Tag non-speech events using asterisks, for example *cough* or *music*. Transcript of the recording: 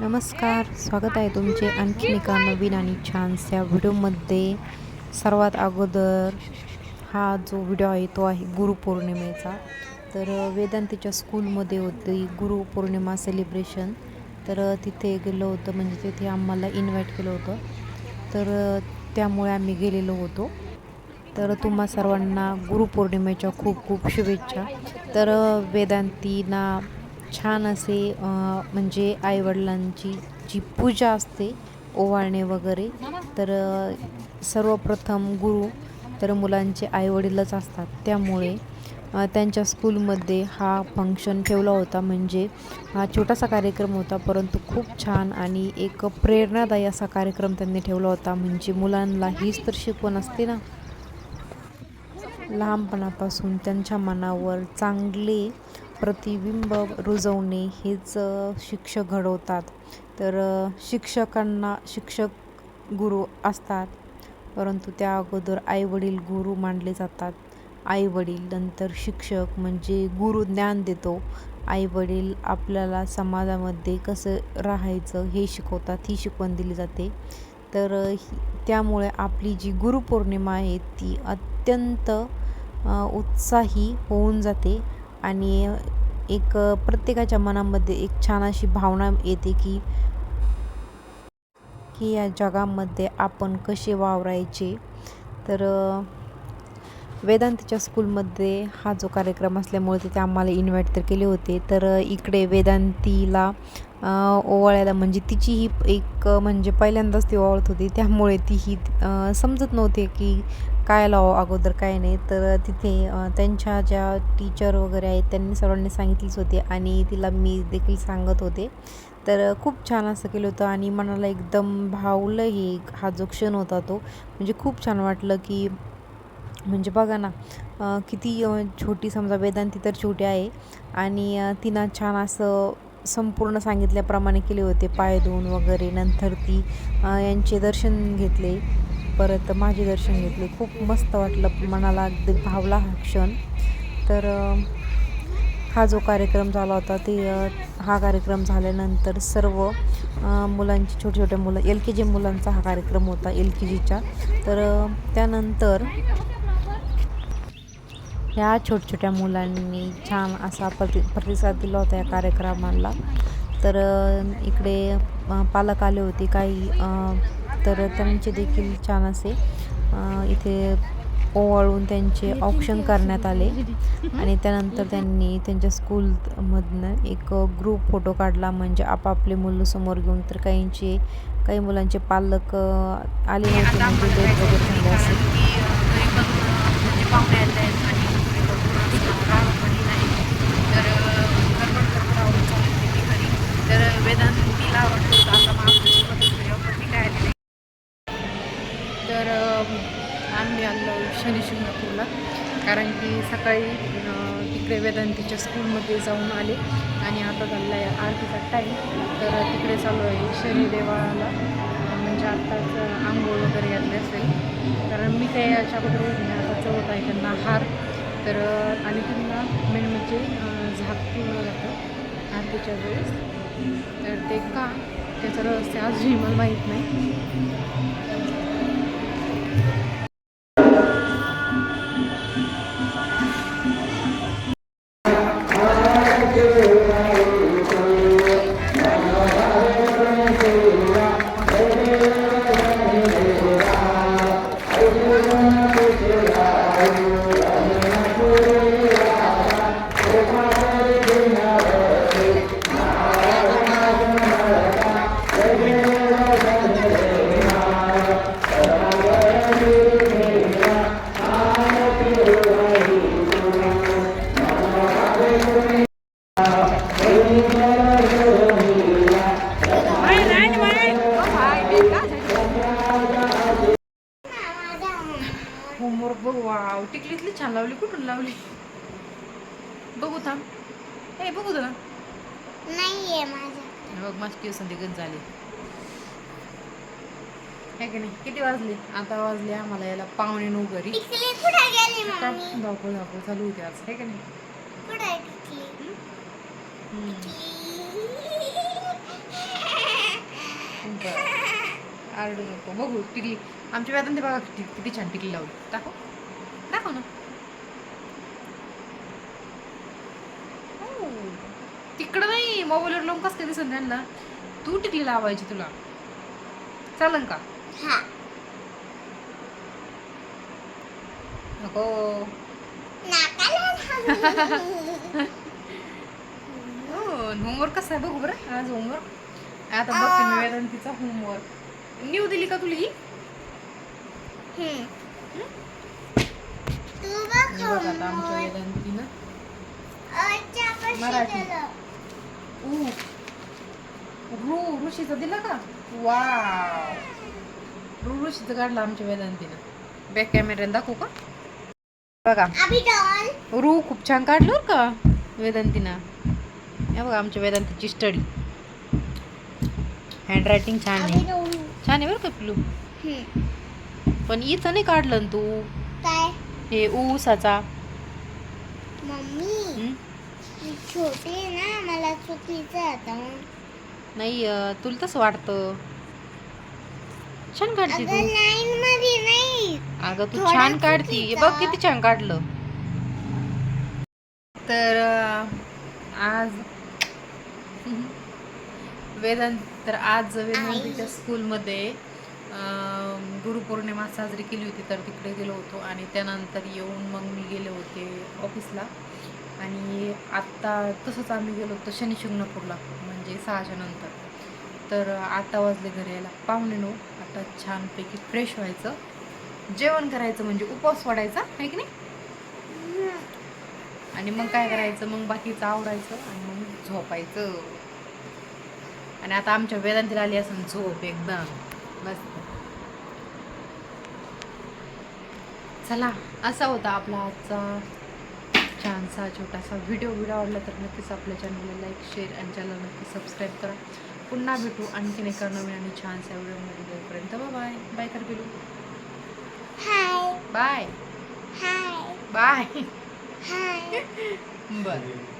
नमस्कार स्वागत आहे तुमचे आणखी एका नवीन आणि छानशा व्हिडिओमध्ये. सर्वात अगोदर हा जो व्हिडिओ आहे तो आहे गुरुपौर्णिमेचा तर वेदांतीच्या स्कूलमध्ये होती गुरुपौर्णिमा सेलिब्रेशन तर तिथे गेलो होतं म्हणजे तिथे आम्हाला इन्व्हाइट केलं होतं. तर त्यामुळे आम्ही गेलेलो होतो. तर तुम्हा सर्वांना गुरुपौर्णिमेच्या खूप खूप शुभेच्छा. तर वेदांतीना छान असे म्हणजे आईवडिलांची जी पूजा असते ओवाळणे वगैरे तर सर्वप्रथम गुरु तर मुलांचे आईवडीलच असतात. त्यामुळे त्यांच्या स्कूलमध्ये हा फंक्शन ठेवला होता. म्हणजे हा छोटासा कार्यक्रम होता परंतु खूप छान आणि एक प्रेरणादायी असा कार्यक्रम त्यांनी ठेवला होता. म्हणजे मुलांना हीच तर शिकवण असते ना. लहानपणापासून त्यांच्या मनावर चांगले प्रतिबिंब रुजवणे हेच शिक्षक घडवतात. तर शिक्षकांना शिक्षक गुरु असतात परंतु त्या अगोदर आईवडील गुरु मानले जातात. आईवडील नंतर शिक्षक म्हणजे गुरु ज्ञान देतो. आईवडील आपल्याला समाजामध्ये कसं राहायचं हे शिकवतात ही शिकवण दिली जाते. तर ही- त्यामुळे आपली जी गुरुपौर्णिमा आहे ती अत्यंत उत्साही होऊन जाते. आणि एक प्रत्येकाच्या मनामध्ये एक छान अशी भावना येते की की या जगामध्ये आपण कसे वावरायचे. तर वेदांतच्या स्कूलमध्ये हा जो कार्यक्रम असल्यामुळे तिथे आम्हाला इन्व्हाइट तर केले होते. तर इकडे वेदांतीला ओवाळायला म्हणजे तिची ही एक म्हणजे पहिल्यांदाच ती ओवाळत होती. त्यामुळे ती ही समजत नव्हते की काय लावं अगोदर काय नाही तर तिथे त्यांच्या ज्या टीचर वगैरे आहेत त्यांनी सर्वांनी सांगितलीच होती आणि तिला मी देखील सांगत होते. तर खूप छान असं केलं होतं आणि मनाला एकदम भावलं हे हा जो क्षण होता तो म्हणजे खूप छान वाटलं की म्हणजे बघा ना किती छोटी समजा वेदांती तर छोटी आहे आणि तिनं छान असं संपूर्ण सांगितल्याप्रमाणे केले होते पाय धुवून वगैरे नंतर ती यांचे दर्शन घेतले. परत माझे दर्शन घेतले. खूप मस्त वाटलं मनाला अगदी भावला हा क्षण. तर हा जो कार्यक्रम झाला होता ते हा कार्यक्रम झाल्यानंतर सर्व मुलांची छोटे छोटे मुलं एल के जी मुलांचा हा कार्यक्रम होता एल के जीच्या तर त्यानंतर ह्या छोट्या छोट्या मुलांनी छान असा प्रति प्रतिसाद दिला होता या कार्यक्रमाला. तर इकडे पालक आले होते. काही तर त्यांचे देखील छान असे इथे ओवाळून त्यांचे ऑप्शन करण्यात आले. आणि त्यानंतर त्यांनी त्यांच्या स्कूलमधनं एक ग्रुप फोटो काढला. म्हणजे आपापले मुलं समोर घेऊन तर काहींचे काही मुलांचे पालक आले नव्हते. म्हणजे लेट वगैरे झाले असेल. तर वेदांतीला वाटतं होतं आता मग आपल्याची मदत करूया, पण मी काय आले नाही. तर अं, आम्ही आलो शनी शिंगणापूरला कारण की सकाळी तिकडे वेदांतीच्या स्कूलमध्ये जाऊन आले आणि आता झालेला आहे आरतीचा टाईम तर तिकडे चालू आहे शनिदेवाला म्हणजे आत्ताच आंघोळ वगैरे घातली असेल. कारण मी काही अशा अगोदर आता चवत आहे त्यांना हार. तर आणि त्यांना मेन म्हणजे झाक पिवलं जातं आरतीच्या वेळेस. तर ते का? त्याचं रहस्य अजूनही मला माहीत नाही. छान लावली कुठून लावली? बघू थांब. ए बघू तुला नाहीये माझ्या. हे बघ माझी केस गंज झाली है की नाही किती वाजले? आता वाजले आम्हाला याला पावणे नऊ घरी. धावपळ धावपळ चालू होती आज. है की नाही? आरडू नको बघू टिकली आमच्या वेदांती बघा किती किती छान टिकली लावली. दाखव. दाखव ना हो. तिकडं नाही मोबाईलवर लावून कसं काय दिसन त्यांना तू टिकली लावायची तुला. चालन का? हा. नको. *laughs* होमवर्क कसं आहे बघू बरं. आज होमवर्क आता बघते मी वेदांतीचा होमवर्क न्यू दिली का तुला? ही आमच्या वेदांतीनं. मराठी. ऊ रू ऋषीचा दिला का? वा रू ऋषीचं काढलं आमच्या वेदांतीनं. बॅक कॅमेऱ्याने दाखवू का? बघा. अभी डॉल रू खूप छान काढलं का वेदांतीनं. हे बघा आमच्या वेदांतीची स्टडी हँडरायटिंग छान आहे. छान आहे बरं का पिलू पण इथं नाही काढलं ना तू. हे ऊसाचा. मम्मी? मी छोटी आहे ना मला चुकीचं आता. नाही तुला तसं वाटतं. छान काढते अगं तू लाईन मध्ये नाही. अगं तू थोडा छान काढती. हे बघ चुकीचा. किती छान काढलं. तर अं, आज *laughs* वेदांत तर आज वेदांतीच्या स्कूलमध्ये अं, गुरुपौर्णिमा साजरी केली होती तर तिकडे गेलो होतो. आणि त्यानंतर येऊन मग मी गेले होते ऑफिसला आणि आत्ता तसंच आम्ही गेलो होतो शनिशिंगणापूरला म्हणजे सहाच्या नंतर. तर आत्ता वाजले घरी यायला. पाहुणे नऊ. आता छानपैकी फ्रेश व्हायचं. जेवण करायचं म्हणजे उपवास वाढायचा आहे की नाही? आणि मग काय करायचं? मग बाकीचं आवडायचं आणि मग झोपायचं. आणि आता आमच्या वेदांतीला आली असं झोप एकदम. मस्त. चला असा होता आपला आजचा छानसा छोटासा व्हिडिओ व्हिडिओ आवडला तर नक्कीच आपल्या चॅनलला लाईक शेअर आणि चॅनल नक्की सबस्क्राईब करा. पुन्हा भेटू आणखीन एका नवीन आणि छानसा व्हिडिओमध्ये भेटपर्यंत बाय बाय कर hi bye hi bye hi बरं.